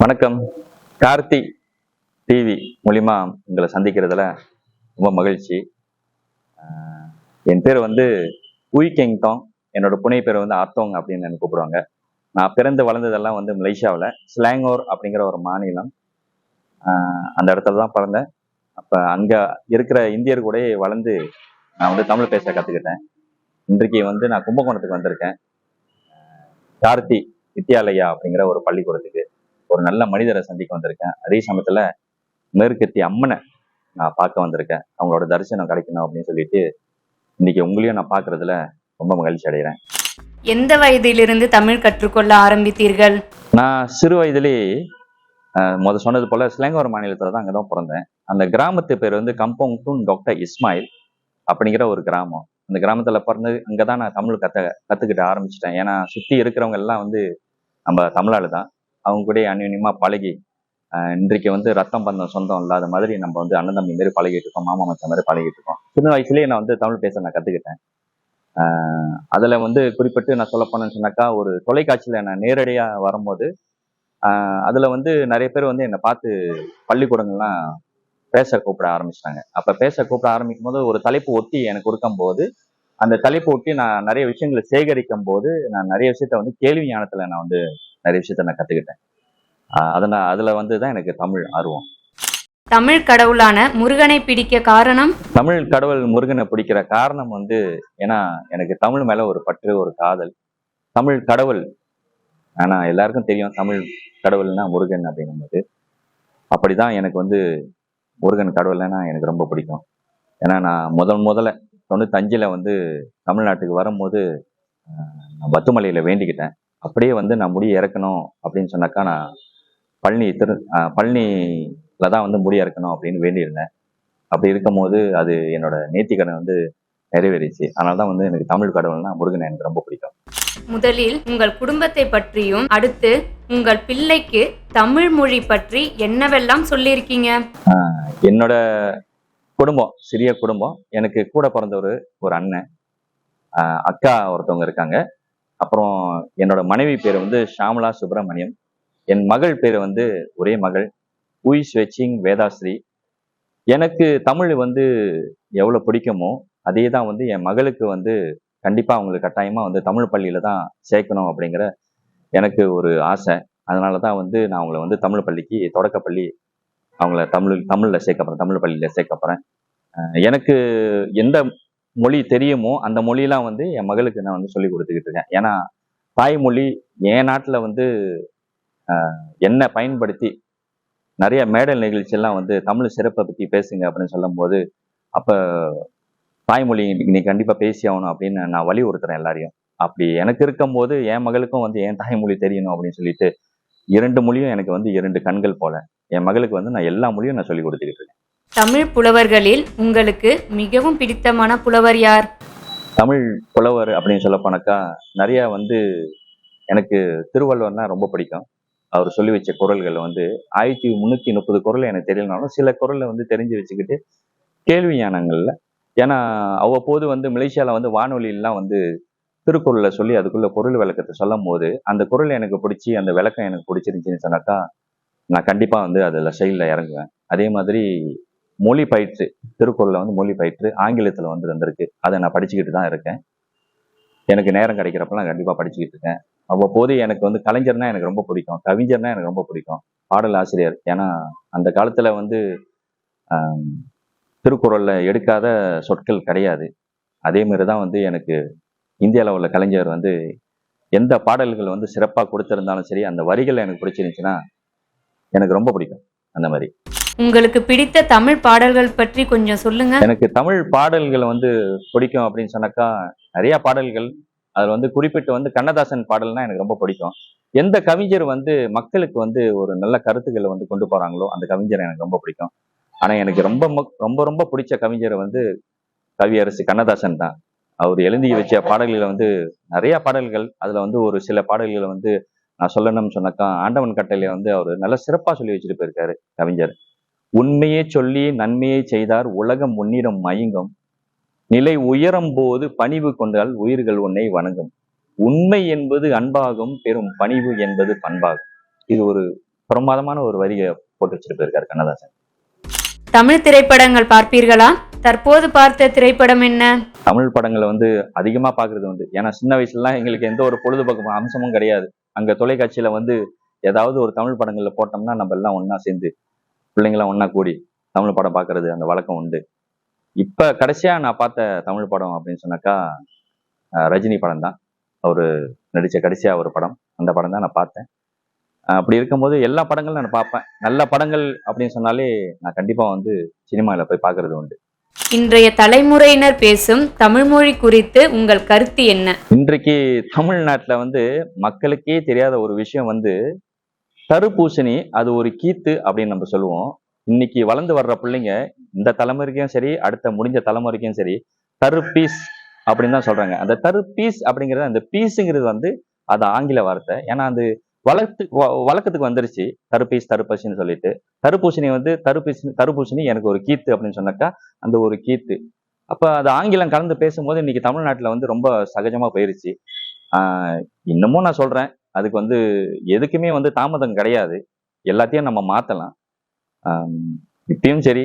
வணக்கம். கார்த்தி டிவி மூலிமா உங்களை சந்திக்கிறதுல ரொம்ப மகிழ்ச்சி. என் பேர் வந்து உய் கெங்டாங் என்னோட புனை பேர் வந்து ஆர்த்தோங் அப்படின்னு எனக்கு கூப்பிடுவாங்க. நான் பிறந்து வளர்ந்ததெல்லாம் வந்து மலேசியாவில் ஸ்லாங்கோர் அப்படிங்கிற ஒரு மாநிலம். அந்த இடத்துல தான் பிறந்தேன். அப்போ அங்கே இருக்கிற இந்தியர் கூட வளர்ந்து நான் வந்து தமிழ் பேச கற்றுக்கிட்டேன் இன்றைக்கு வந்து நான் கும்பகோணத்துக்கு வந்திருக்கேன். கார்த்தி வித்யாலயா அப்படிங்கிற ஒரு பள்ளிக்கூடத்துக்கு. ஒரு நல்ல மனிதரை சந்திக்க வந்திருக்கேன். அதே சமயத்துல மேற்கத்தி அம்மனை நான் பார்க்க வந்திருக்கேன். அவங்களோட தரிசனம் கிடைக்கணும் அப்படின்னு சொல்லிட்டு இன்னைக்கு உங்களையும் நான் பார்க்கறதுல ரொம்ப மகிழ்ச்சி அடைகிறேன். எந்த வயதிலிருந்து தமிழ் கற்றுக்கொள்ள ஆரம்பித்தீர்கள்? நான் சிறு வயதிலே முத சொன்னது போல ஸ்லேங்கோர் மாநிலத்துல தான் அங்கதான் பிறந்தேன். அந்த கிராமத்து பேர் வந்து கம்போங் டூன் டாக்டர் இஸ்மாயில் அப்படிங்கிற ஒரு கிராமம். அந்த கிராமத்துல பிறந்து அங்கதான் நான் தமிழ் கத்த கத்துக்கிட்ட ஆரம்பிச்சிட்டேன். ஏன்னா சுத்தி இருக்கிறவங்க எல்லாம் வந்து நம்ம தமிழாளு தான் அவங்க கூட அந்யோன்யமா பழகி இன்றைக்கு வந்து ரத்தம் பந்தம் சொந்தம் இல்லாத மாதிரி நம்ம வந்து அண்ணன் தம்பி மாதிரி பழகிட்டு இருக்கோம் மாமா மச்சம் மாதிரி பழகிட்டு இருக்கோம். சின்ன வயசுலயே நான் வந்து தமிழ் பேச நான் கத்துக்கிட்டேன். அதில் அதுல வந்து குறிப்பிட்டு நான் சொல்ல போனேன்னு சொன்னாக்கா ஒரு தொலைக்காட்சியில நான் நேரடியா வரும்போது அதில் அதுல வந்து நிறைய பேர் வந்து என்னை பார்த்து பள்ளிக்கூடங்கள்லாம் பேச கூப்பிட ஆரம்பிச்சிட்டாங்க. அப்ப பேச கூப்பிட ஆரம்பிக்கும் போது ஒரு தலைப்பு ஒட்டி எனக்கு கொடுக்கும் போது அந்த தலைப்பு ஒட்டி நான் நிறைய விஷயங்களை சேகரிக்கும் போது நான் நிறைய விஷயத்த வந்து கேள்வி ஞானத்துல நான் வந்து நிறைய விஷயத்த நான் கத்துக்கிட்டேன். ஆஹ் அதை நான் அதுல வந்து தான் எனக்கு தமிழ் ஆர்வம். தமிழ் கடவுளான முருகனை பிடிக்க காரணம்? தமிழ் கடவுள் முருகனை பிடிக்கிற காரணம் வந்து ஏன்னா எனக்கு தமிழ் மேல ஒரு பற்று ஒரு காதல். தமிழ் கடவுள் ஆனா எல்லாருக்கும் தெரியும் தமிழ் கடவுள்னா முருகன் அப்படிங்கும்போது. அப்படிதான் எனக்கு வந்து முருகன் கடவுள்னா எனக்கு ரொம்ப பிடிக்கும். ஏன்னா நான் முதல் முதல்ல தொண்ணூத்தஞ்சுல வந்து தமிழ்நாட்டுக்கு வரும்போது நான் பத்துமலையில வேண்டிக்கிட்டேன். அப்படியே வந்து நான் முடி இறக்கணும் அப்படின்னு சொன்னாக்கா நான் பழனி திரு ஆஹ், பழனில தான் வந்து முடி இறக்கணும் அப்படின்னு வேண்டியிருந்தேன். அப்படி இருக்கும்போது அது என்னோட நேர்த்திக்கடன் வந்து நிறைவேறிச்சு. அதனால தான் வந்து எனக்கு தமிழ் கடவுள்னா முருகன் எனக்கு ரொம்ப பிடிக்கும். முதலில் உங்கள் குடும்பத்தை பற்றியும் அடுத்து உங்கள் பிள்ளைக்கு தமிழ் மொழி பற்றி என்னவெல்லாம் சொல்லியிருக்கீங்க? என்னோட குடும்பம் சிறிய குடும்பம். எனக்கு கூட பிறந்தவர் ஒரு அண்ணன். அக்கா ஒருத்தவங்க இருக்காங்க. அப்புறம் என்னோட மனைவி பேர் வந்து ஷாமலா சுப்பிரமணியம். என் மகள் பேர் வந்து ஒரே மகள். உய் ஸ்வெச்சிங் வேதாஸ்ரீ. எனக்கு தமிழ் வந்து எவ்வளோ பிடிக்குமோ அதே தான் வந்து என் மகளுக்கு வந்து கண்டிப்பாக அவங்களுக்கு கட்டாயமாக வந்து தமிழ் பள்ளியில் தான் சேர்க்கணும் அப்படிங்கிற எனக்கு ஒரு ஆசை. அதனால தான் வந்து நான் அவங்கள வந்து தமிழ் பள்ளிக்கு தொடக்கப்பள்ளி அவங்கள தமிழ் தமிழில் சேர்க்க போகிறேன் தமிழ் பள்ளியில் சேர்க்க போகிறேன் எனக்கு எந்த மொழி தெரியுமோ அந்த மொழியெல்லாம் வந்து என் மகளுக்கு நான் வந்து சொல்லி கொடுத்துக்கிட்டு இருக்கேன். ஏன்னா தாய்மொழி என் நாட்டில் வந்து ஆஹ், என்னை பயன்படுத்தி நிறைய மேடல் நிகழ்ச்சியெல்லாம் வந்து தமிழ் சிறப்பை பற்றி பேசுங்க அப்படின்னு சொல்லும்போது அப்போ தாய்மொழி நீ கண்டிப்பாக பேசி ஆகணும் அப்படின்னு நான் வலியுறுத்துறேன் எல்லாரையும். அப்படி எனக்கு இருக்கும்போது என் மகளுக்கும் வந்து என் தாய்மொழி தெரியணும் அப்படின்னு சொல்லிட்டு இரண்டு மொழியும் எனக்கு வந்து இரண்டு கண்கள் போல. என் மகளுக்கு வந்து நான் எல்லா மொழியும் நான் சொல்லி கொடுத்துக்கிட்டு இருக்கேன். தமிழ் புலவர்களில் உங்களுக்கு மிகவும் பிடித்தமான புலவர் யார்? தமிழ் புலவர் அப்படின்னு சொல்ல போனாக்கா நிறைய வந்து எனக்கு திருவள்ளுவர்னா ரொம்ப பிடிக்கும். அவர் சொல்லி வச்ச குரல்கள் வந்து ஆயிரத்தி முந்நூற்றி முப்பது குரல் எனக்கு தெரியலனாலும் சில குரலை வந்து தெரிஞ்சு வச்சுக்கிட்டு கேள்வி ஞானங்கள்ல. ஏன்னா அவ்வப்போது வந்து மலேசியாவில் வந்து வானொலியெல்லாம் வந்து திருக்குறளை சொல்லி அதுக்குள்ள குரல் விளக்கத்தை சொல்லும் போது அந்த குரல் எனக்கு பிடிச்சி அந்த விளக்கம் எனக்கு பிடிச்சிருந்துச்சின்னு சொன்னாக்கா நான் கண்டிப்பாக வந்து அதில் செயலில் இறங்குவேன். அதே மாதிரி மொழி பயிற்று திருக்குறளில் வந்து மொழி பயிற்று ஆங்கிலத்தில் வந்து வந்திருக்கு அதை நான் படிச்சுக்கிட்டு தான் இருக்கேன். எனக்கு நேரம் கிடைக்கிறப்பெல்லாம் கண்டிப்பாக படிச்சுக்கிட்டு இருக்கேன். அவ்வப்போது எனக்கு வந்து கலைஞர்னா எனக்கு ரொம்ப பிடிக்கும். கவிஞர்னா எனக்கு ரொம்ப பிடிக்கும். பாடல் ஆசிரியர். ஏன்னா அந்த காலத்தில் வந்து திருக்குறளில் எடுக்காத சொற்கள் கிடையாது. அதே மாதிரி தான் வந்து எனக்கு இந்தியாவில் உள்ள கலைஞர் வந்து எந்த பாடல்கள் வந்து சிறப்பாக கொடுத்துருந்தாலும் சரி அந்த வரிகள் எனக்கு பிடிச்சிருந்துச்சுன்னா எனக்கு ரொம்ப பிடிக்கும். அந்த மாதிரி. உங்களுக்கு பிடித்த தமிழ் பாடல்கள் பற்றி கொஞ்சம் சொல்லுங்க. எனக்கு தமிழ் பாடல்கள் வந்து பிடிக்கும் அப்படின்னு சொன்னாக்கா நிறைய பாடல்கள். அதுல வந்து குறிப்பிட்டு வந்து கண்ணதாசன் பாடல்னா எனக்கு ரொம்ப பிடிக்கும். எந்த கவிஞர் வந்து மக்களுக்கு வந்து ஒரு நல்ல கருத்துக்களை வந்து கொண்டு போறாங்களோ அந்த கவிஞர் எனக்கு ரொம்ப பிடிக்கும். ஆனா எனக்கு ரொம்ப ரொம்ப ரொம்ப பிடிச்ச கவிஞர் வந்து கவியரசு கண்ணதாசன் தான். அவர் எழுதி வச்ச பாடல்களில் வந்து நிறைய பாடல்கள். அதுல வந்து ஒரு சில பாடல்களை வந்து நான் சொல்லணும்னு சொன்னாக்கா ஆண்டவன் கட்டளை வந்து அவர் நல்ல சிறப்பா சொல்லி வச்சுட்டு போயிருக்காரு கவிஞர். உண்மையே சொல்லி நன்மையை செய்தார். உலகம் உன்னிடம் மயங்கும். நிலை உயரும் போது பணிவு கொண்டால் உயிர்கள் உன்னை வணங்கும். உண்மை என்பது அன்பாகும். பெரும் பணிவு என்பது பண்பாகும். இது ஒரு பிரமாதமான ஒரு வரியை போட்டு வச்சுட்டு போயிருக்காரு கண்ணதாசன். தமிழ் திரைப்படங்கள் பார்ப்பீர்களா? தற்போது பார்த்த திரைப்படம் என்ன? தமிழ் படங்களை வந்து அதிகமா பாக்குறது வந்து ஏன்னா சின்ன வயசுலலாம் எங்களுக்கு எந்த ஒரு பொழுதுபோக்கு அம்சமும் கிடையாது. அங்க தொலைக்காட்சியில வந்து ஏதாவது ஒரு தமிழ் படங்கள்ல போட்டோம்னா நம்ம எல்லாம் ஒண்ணா சேர்ந்து பிள்ளைங்களாம் ஒண்ணா கூடி தமிழ் படம் பார்க்கிறது அந்த வழக்கம் உண்டு. இப்ப கடைசியா நான் பார்த்த தமிழ் படம் அப்படின்னு சொன்னாக்கா ரஜினி படம் தான் அவரு நடிச்ச கடைசியா ஒரு படம். அந்த படம் தான் நான் பார்த்தேன். அப்படி இருக்கும்போது எல்லா படங்களும் நான் பார்ப்பேன். நல்ல படங்கள் அப்படின்னு சொன்னாலே நான் கண்டிப்பா வந்து சினிமாவில் போய் பார்க்கிறது உண்டு. இன்றைய தலைமுறையினர் பேசும் தமிழ் மொழி குறித்து உங்கள் கருத்து என்ன? இன்றைக்கு தமிழ்நாட்டுல வந்து மக்களுக்கே தெரியாத ஒரு விஷயம் வந்து தருப்பூசணி அது ஒரு கீத்து அப்படின்னு நம்ம சொல்லுவோம். இன்னைக்கு வளர்ந்து வர்ற பிள்ளைங்க இந்த தலைமுறைக்கும் சரி அடுத்த முடிஞ்ச தலைமுறைக்கும் சரி தரு பீஸ் அப்படின்னு தான் சொல்றாங்க. அந்த தரு பீஸ் அப்படிங்கிறது அந்த பீஸுங்கிறது வந்து அது ஆங்கில வார்த்தை. ஏன்னா அது வளர்த்து வ- வழக்கத்துக்கு வந்துருச்சு. தருப்பீஸ் தருப்பசின்னு சொல்லிட்டு. தருப்பூசணி வந்து தருப்பீஸ் தருப்பூசணி எனக்கு ஒரு கீத்து அப்படின்னு சொன்னாக்கா அந்த ஒரு கீத்து. அப்போ அது ஆங்கிலம் கலந்து பேசும்போது இன்னைக்கு தமிழ்நாட்டில் வந்து ரொம்ப சகஜமாக போயிருச்சு. இன்னமும் நான் சொல்றேன். அதுக்கு வந்து எதுக்குமே வந்து தாமதம் கிடையாது. எல்லாத்தையும் நம்ம மாற்றலாம் இப்பயும் சரி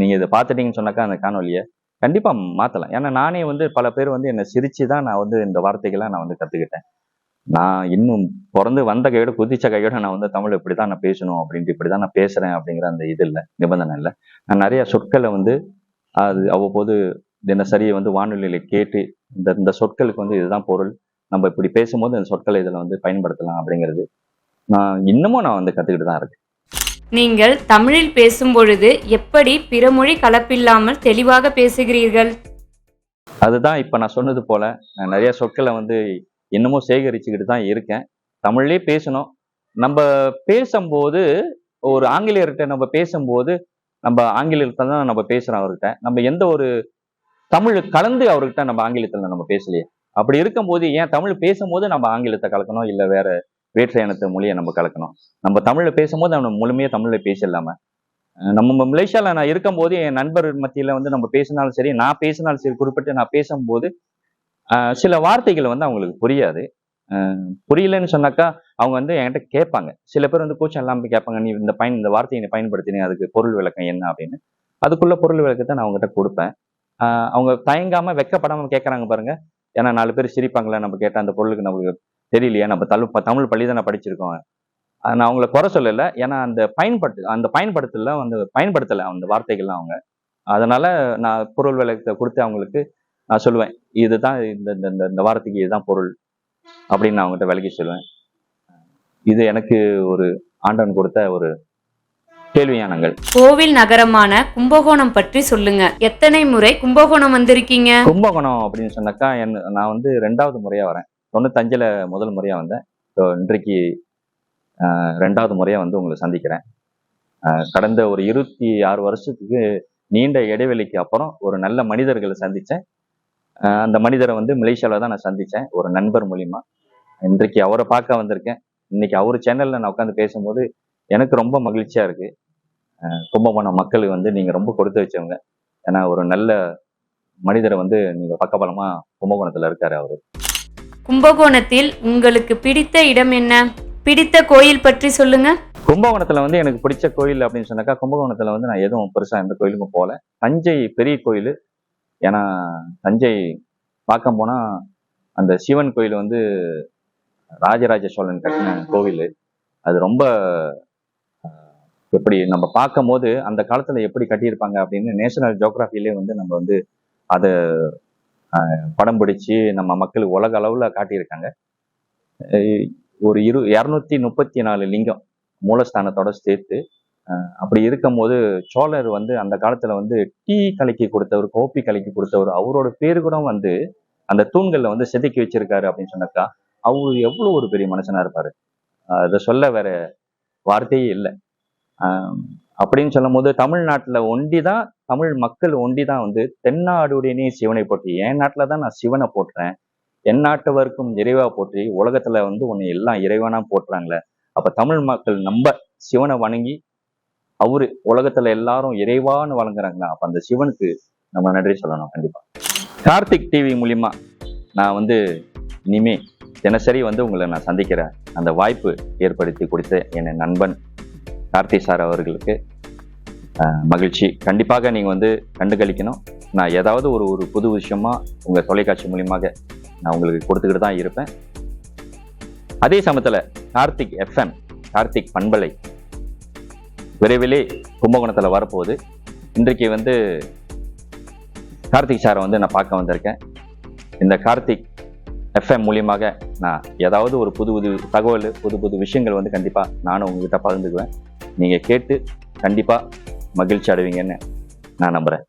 நீங்கள் இதை பார்த்துட்டீங்கன்னு சொன்னாக்கா அந்த காணொலியை கண்டிப்பாக மாற்றலாம் ஏன்னா நானே வந்து பல பேர் வந்து என்னை சிரிச்சு தான் நான் வந்து இந்த வார்த்தைகளை நான் வந்து கற்றுக்கிட்டேன் நான் இன்னும் பிறந்து வந்த கையோட குதிச்ச கையோட நான் வந்து தமிழ் இப்படிதான் நான் பேசணும் அப்படின்ட்டு இப்படி தான் நான் பேசுகிறேன் அப்படிங்கிற அந்த இது இல்லை நிபந்தனை இல்லை. நான் நிறைய சொற்களை வந்து அது அவ்வப்போது தினசரி வந்து வானொலியில் கேட்டு இந்த இந்த சொற்களுக்கு வந்து இதுதான் பொருள். நம்ம இப்படி பேசும்போது இந்த சொற்களை இதில் வந்து பயன்படுத்தலாம் அப்படிங்கிறது நான் இன்னமும் நான் வந்து கற்றுக்கிட்டு தான் இருக்கேன். நீங்கள் தமிழில் பேசும் பொழுது எப்படி பிற மொழி கலப்பில்லாமல் தெளிவாக பேசுகிறீர்கள்? அதுதான் இப்போ நான் சொன்னது போல நான் நிறைய சொற்களை வந்து இன்னமும் சேகரிச்சுக்கிட்டு தான் இருக்கேன். தமிழ்லேயே பேசணும். நம்ம பேசும்போது ஒரு ஆங்கிலேயர்கிட்ட நம்ம பேசும்போது நம்ம ஆங்கிலத்தில் தான் நம்ம பேசுறோம் அவர்கிட்ட. நம்ம எந்த ஒரு தமிழ் கலந்து அவர்கிட்ட நம்ம ஆங்கிலத்தில் நம்ம பேசலையே. அப்படி இருக்கும்போது ஏன் தமிழ் பேசும்போது நம்ம ஆங்கிலத்தை கலக்கணும்? இல்லை வேற வேற்று இனத்து மொழியை நம்ம கலக்கணும்? நம்ம தமிழில் பேசும்போது நம்ம முழுமையாக தமிழில் பேசலாம நம்ம மலேசியாவில் நான் இருக்கும்போது என் நண்பர் மத்தியில வந்து நம்ம பேசினாலும் சரி நான் பேசினாலும் சரி குறிப்பிட்டு நான் பேசும்போது ஆஹ் சில வார்த்தைகள் வந்து அவங்களுக்கு புரியாது. ஆஹ் புரியலன்னு சொன்னாக்கா அவங்க வந்து என்கிட்ட கேட்பாங்க. சில பேர் வந்து கூச்சம் இல்லாமல் கேட்பாங்க நீ இந்த பயன் இந்த வார்த்தையை நீ பயன்படுத்தினீ அதுக்கு பொருள் விளக்கம் என்ன? அப்படின்னு. அதுக்குள்ள பொருள் விளக்கத்தை நான் அவங்ககிட்ட கொடுப்பேன். அவங்க தயங்காம வெக்கப்படாமல் கேட்கறாங்க பாருங்க. ஏன்னா நாலு பேர் சிரிப்பாங்களே நம்ம கேட்டால் அந்த பொருளுக்கு நமக்கு தெரியலையே நம்ம தமிழ் தமிழ் பள்ளி தானே படிச்சிருக்கோம். நான் அவங்கள குறை சொல்லலை. ஏன்னா அந்த பயன்படுத்து அந்த பயன்படுத்தல வந்து பயன்படுத்தலை அந்த வார்த்தைகள்லாம் அவங்க. அதனால நான் பொருள் விளக்கத்தை கொடுத்து அவங்களுக்கு நான் சொல்லுவேன். இதுதான் இந்த இந்த- இந்த இந்த வார்த்தைக்கு இதுதான் பொருள் அப்படின்னு நான் அவங்ககிட்ட விளக்கி சொல்லுவேன். இது எனக்கு ஒரு ஆண்டவன் கொடுத்த ஒரு கேள்வியானங்கள் கோவில் நகரமான கும்பகோணம் பற்றி சொல்லுங்க. எத்தனை முறை கும்பகோணம் வந்திருக்கீங்க? கும்பகோணம் அப்படின்னு சொன்னாக்கா என்ன நான் வந்து ரெண்டாவது முறையா வரேன். தொண்ணூத்தஞ்சுல முதல் முறையா வந்தேன். ஸோ இன்றைக்கு ரெண்டாவது முறையா வந்து உங்களை சந்திக்கிறேன். கடந்த ஒரு இருபத்தி ஆறு வருஷத்துக்கு நீண்ட இடைவெளிக்கு அப்புறம் ஒரு நல்ல மனிதர்களை சந்திச்சேன். ஆஹ், அந்த மனிதரை வந்து மலேசியாவில் தான் நான் சந்திச்சேன் ஒரு நண்பர் மூலியமா. இன்றைக்கு அவரை பார்க்க வந்திருக்கேன். இன்னைக்கு அவர் சேனல்ல நான் உட்காந்து பேசும்போது எனக்கு ரொம்ப மகிழ்ச்சியா இருக்கு. ஆஹ், கும்பகோணம் மக்களுக்கு வந்து நீங்க ரொம்ப கொடுத்து வச்சவங்க. ஏன்னா ஒரு நல்ல மனிதரை வந்து நீங்க பக்கபலமா கும்பகோணத்துல இருக்காரு அவரு. கும்பகோணத்தில் உங்களுக்கு பிடித்த இடம் என்ன? பிடித்த கோயில் பற்றி சொல்லுங்க. கும்பகோணத்துல வந்து எனக்கு பிடிச்ச கோயில் அப்படின்னு சொன்னாக்கா கும்பகோணத்துல வந்து நான் எதுவும் பெருசா எந்த கோயிலுக்கும் போகல தஞ்சை பெரிய கோயில். ஏன்னா தஞ்சை பார்க்க போனா அந்த சிவன் கோயில் வந்து ராஜராஜ சோழன் கட்டின கோவில். அது ரொம்ப எப்படி நம்ம பார்க்கும்போது அந்த காலத்துல எப்படி கட்டியிருப்பாங்க அப்படின்னு நேஷனல் ஜியோகிராஃபிலே வந்து நம்ம வந்து அதை படம் பிடிச்சி நம்ம மக்களுக்கு உலக அளவுல காட்டியிருக்காங்க. ஒரு இரு இரநூத்தி முப்பத்தி நாலு லிங்கம் மூலஸ்தானத்தோட சேர்த்து அப்படி இருக்கும்போது சோழர் வந்து அந்த காலத்துல வந்து டீ கலக்கி கொடுத்தவர் கோப்பி கலக்கி கொடுத்தவர் அவரோட பேர் கூட வந்து அந்த தூண்களில் வந்து செதுக்கி வச்சிருக்காரு அப்படின்னு சொன்னாக்கா அவரு எவ்வளவு ஒரு பெரிய மனுஷனா இருப்பாரு. அதை சொல்ல வேற வார்த்தையே இல்லை. அப்படின்னு சொல்லும் போது தமிழ்நாட்டில் ஒண்டி தான் தமிழ் மக்கள் ஒண்டி தான் வந்து தென்னாடுடனே சிவனை போற்றி என் நாட்டில் தான் நான் சிவனை போட்டுறேன் என் நாட்டவருக்கும் இறைவா போற்றி உலகத்துல வந்து உன்னை எல்லாம் இறைவனா போட்டுறாங்களே அப்ப தமிழ் மக்கள் நம்ம சிவனை வணங்கி அவரு உலகத்துல எல்லாரும் இறைவான்னு வழங்குறாங்களா அப்ப அந்த சிவனுக்கு நம்ம நன்றி சொல்லணும் கண்டிப்பா. கார்த்திக் டிவி மூலியமா நான் வந்து இனிமே தினசரி வந்து உங்களை நான் சந்திக்கிற அந்த வாய்ப்பு ஏற்படுத்தி கொடுத்த என் நண்பன் கார்த்தி சார் அவர்களுக்கு மகிழ்ச்சி. கண்டிப்பாக நீங்கள் வந்து கண்டுகளிக்கணும். நான் ஏதாவது ஒரு ஒரு புது விஷயமா உங்கள் தொலைக்காட்சி மூலியமாக நான் உங்களுக்கு கொடுத்துக்கிட்டு தான் இருப்பேன். அதே சமயத்தில் கார்த்திக் எஃப்எம் கார்த்திக் பண்பலை விரைவிலே கும்பகோணத்தில் வரப்போகுது. இன்றைக்கு வந்து கார்த்திக் சாரை வந்து நான் பார்க்க வந்திருக்கேன். இந்த கார்த்திக் எஃப்எம் மூலியமாக நான் ஏதாவது ஒரு புது புது தகவல் புது புது விஷயங்கள் வந்து கண்டிப்பாக நானும் உங்ககிட்ட பகிர்ந்துக்குவேன். நீங்கள் கேட்டு கண்டிப்பாக மகிழ்ச்சி அடைவீங்கன்னு நான் நம்புகிறேன்